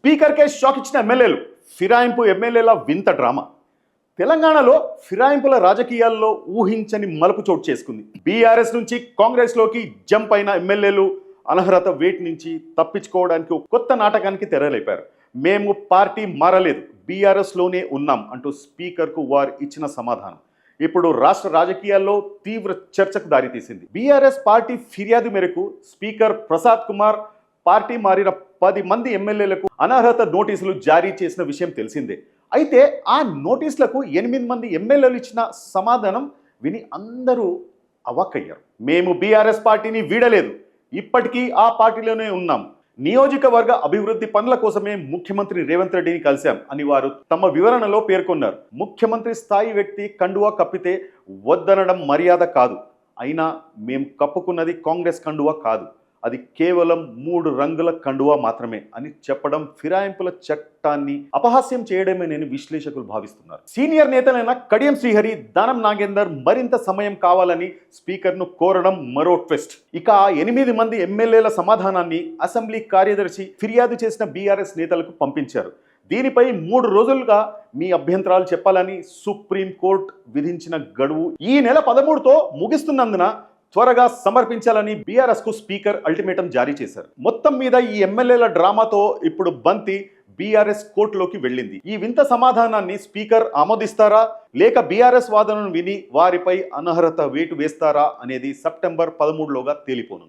స్పీకర్కే shock ఇచ్చిన ఎమ్మెల్యేలు. ఫిరాయింపు ఎమ్మెల్యేల వింత డ్రామా. తెలంగాణలో ఫిరాయింపుల రాజకీయాల్లో ఊహించని మలుపు చోటు చేసుకుంది. బీఆర్ఎస్ నుంచి కాంగ్రెస్లోకి జంప్ అయిన ఎమ్మెల్యేలు అనర్హత వేటి నుంచి తప్పించుకోవడానికి కొత్త నాటకానికి తెరలేపారు. మేము పార్టీ మారలేదు. బీఆర్ఎస్లోనే ఉన్నాం అంటూ స్పీకర్కు వారు ఇచ్చిన సమాధానం. ఇప్పుడు రాష్ట్ర రాజకీయాల్లో తీవ్ర చర్చకు దారితీసింది. బీఆర్ఎస్ పార్టీ ఫిర్యాదు మేరకు స్పీకర్ ప్రసాద్ కుమార్ పార్టీ మారిన పది మంది ఎమ్మెల్యేలకు అనర్హత నోటీసులు జారీ చేసిన విషయం తెలిసిందే. అయితే ఆ నోటీసులకు ఎనిమిది మంది ఎమ్మెల్యేలు ఇచ్చిన సమాధానం విని అందరూ అవాక్కయ్యారు. మేము బీఆర్ఎస్ పార్టీని వీడలేదు. ఇప్పటికీ ఆ పార్టీలోనే ఉన్నాం. నియోజకవర్గ అభివృద్ధి పనుల కోసమే ముఖ్యమంత్రి రేవంత్ రెడ్డిని కలిశాం అని వారు తమ వివరణలో పేర్కొన్నారు. ముఖ్యమంత్రి స్థాయి వ్యక్తి కండువా కప్పితే వద్దనడం మర్యాద కాదు. అయినా మేం కప్పుకున్నది కాంగ్రెస్ కండువా కాదు. అది కేవలం మూడు రంగుల కండువా మాత్రమే అని చెప్పడం ఫిరాయింపుల చట్టాన్ని అపహాస్యం చేయడమే నేను విశ్లేషకులు భావిస్తున్నారు. సీనియర్ నేతలైన కడియం శ్రీహరి దానం నాగేందర్ మరింత సమయం కావాలని స్పీకర్ను కోరడం మరో ట్విస్ట్. ఇక ఆ ఎనిమిది మంది ఎమ్మెల్యేల సమాధానాన్ని అసెంబ్లీ కార్యదర్శి ఫిర్యాదు చేసిన బీఆర్ఎస్ నేతలకు పంపించారు. దీనిపై మూడు రోజులుగా మీ అభ్యంతరాలు చెప్పాలని సుప్రీంకోర్టు విధించిన గడువు ఈ నెల పదమూడుతో ముగిస్తున్నందున త్వరగా సమర్పించాలని బీఆర్ఎస్కు స్పీకర్ అల్టిమేటం జారీ చేశారు. మొత్తం మీద ఈ ఎమ్మెల్యేల డ్రామాతో ఇప్పుడు బంతి బీఆర్ఎస్ కోర్టులోకి వెళ్ళింది. ఈ వింత సమాధానాన్ని స్పీకర్ ఆమోదిస్తారా? లేక బీఆర్ఎస్ వాదనను విని వారిపై అనర్హత వేటు వేస్తారా? అనేది సెప్టెంబర్ పదమూడులోగా తేలిపోనుంది.